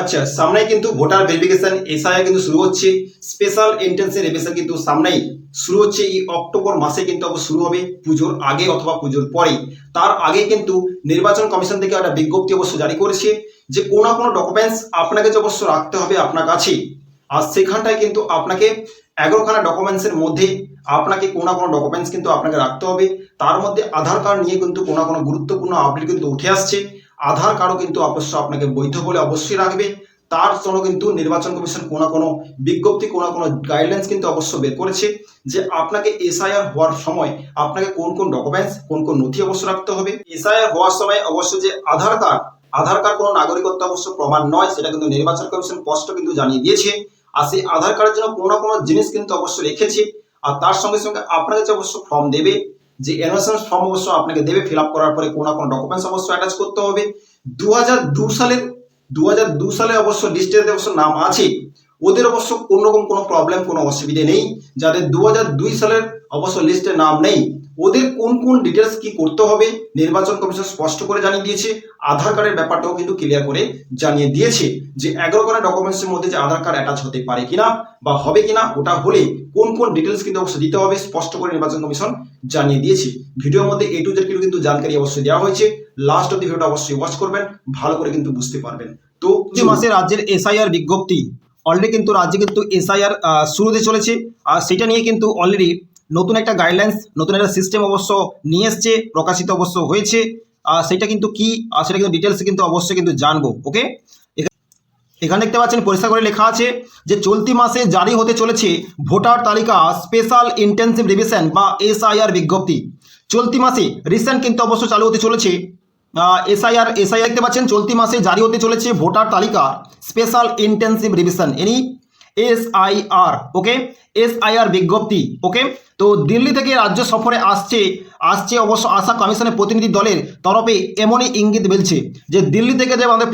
আচ্ছা সামনে কিন্তু ভোটার ভেরিফিকেশন এসআইআর কিন্তু শুরু হচ্ছে। স্পেশাল এন্ট্রেন্সের রিভিশন কিন্তু সামনেই শুরু হচ্ছে। এই অক্টোবর মাসে কিন্তু শুরু হবে পুজোর আগে অথবা পুজোর পরে তার আগে কিন্তু নির্বাচন কমিশন থেকে একটা বিজ্ঞপ্তি অবশ্য জারি করেছে যে কোনো কোনো ডকুমেন্টস আপনাকে যে অবশ্য রাখতে হবে আপনার কাছে। আর সেখানটায় কিন্তু আপনাকে এগারোখানা ডকুমেন্টসের মধ্যে আপনাকে কোনো কোনো ডকুমেন্টস কিন্তু আপনাকে রাখতে হবে। তার মধ্যে আধার কার্ড নিয়ে কিন্তু কোনো কোনো গুরুত্বপূর্ণ আপডেট কিন্তু উঠে আসছে। আধার কার্ডও কিন্তু অবশ্য আপনাকে বৈধ বলে অবশ্যই রাখবে। তার জন্য কিন্তু নির্বাচন কমিশন কোনো কোনো বিজ্ঞপ্তি, কোনো কোনো গাইডলাইন্স কিন্তু অবশ্য বের করেছে যে আপনাকে এসআইআর হওয়ার সময় আপনাকে কোন কোন ডকুমেন্টস কোন কোন নথি অবশ্য রাখতে হবে। এসআইআর হওয়ার সময় অবশ্য যে আধার কার্ড আধার কার্ড কোনো নাগরিকত্ব অবশ্য প্রমাণ নয়, সেটা কিন্তু নির্বাচন কমিশন স্পষ্ট কিন্তু জানিয়ে দিয়েছে। আর সেই আধার কার্ডের জন্য কোনো কোনো জিনিস কিন্তু অবশ্য রেখেছে। আর তার সঙ্গে সঙ্গে আপনাকে যে অবশ্য ফর্ম দেবে যে এনওসেন্স ফর্ম অবশ্য আপনাকে দেবে ফিল আপ করার পরে কোনো না কোনো ডকুমেন্টস অবশ্যই অ্যাটাচ করতে হবে। দু সালের দু সালে অবশ্য লিস্টের অবশ্য নাম আছে ওদের অবশ্য কোনো রকম কোনো প্রবলেম কোনো অসুবিধে নেই। যাদের দু দুই সালের অবশ্য লিস্টে নাম নেই, ওদের কোন কোন ডিটেলস কি করতে হবে, নির্বাচন কমিশন স্পষ্ট করে জানিয়ে দিয়েছে। আধার কার্ডের ব্যাপারটাও কিন্তু ক্লিয়ার করে জানিয়ে দিয়েছে যে এগারো খানা ডকুমেন্টসের মধ্যে যে আধার কার্ড অ্যাটাচ হতে পারে কিনা বা হবে কিনা, ওটা হলে কোন কোন ডিটেলস কিন্তু অবশ্যই দিতে হবে, স্পষ্ট করে নির্বাচন কমিশন জানিয়ে দিয়েছে। ভিডিওর মধ্যে এ টু জেড কিন্তু জানকারি অবশ্যই দেওয়া হয়েছে। লাস্ট অব্দি ভিডিওটা অবশ্যই ওয়াচ করবেন, ভালো করে কিন্তু বুঝতে পারবেন। তো যে মাসে রাজ্যের এসআইআর বিজ্ঞপ্তি। অলরেডি কিন্তু রাজ্যে কিন্তু এসআইআর শুরু হতে চলেছে। আর সেটা নিয়ে কিন্তু অলরেডি নতুন একটা গাইডলাইন্স নতুন একটা সিস্টেম অবশ্য নিয়ে এসছে, প্রকাশিত অবশ্য হয়েছে। আর সেটা কিন্তু কি, আর সেটা কিন্তু ডিটেলস কিন্তু অবশ্যই কিন্তু জানব ওকে এখানে দেখতে পাচ্ছেন, পরিষ্কার করে লেখা আছে যে চলতি মাসে জারি হতে চলেছে ভোটার তালিকা স্পেশাল ইন্টেন্সিভ রিভিশন বা এসআইআর বিজ্ঞপ্তি। চলতি মাসে রিসেন্ট কিন্তু অবশ্য চালু হতে চলেছে। এসআইআর এসআইআর দেখতে পাচ্ছেন, চলতি মাসে জারি হতে চলেছে ভোটার তালিকা, স্পেশাল ইন্টেন্সিভ রিভিশন, এনি এসআইআর ওকে এসআইআর বিজ্ঞপ্তি ওকে তো দিল্লি থেকে রাজ্য সফরে আসছে আসছে অবশ্য আশা কমিশনের প্রতিনিধি দলের তরফে এমনই ইঙ্গিত মিলছে যে দিল্লি থেকে যে আমাদের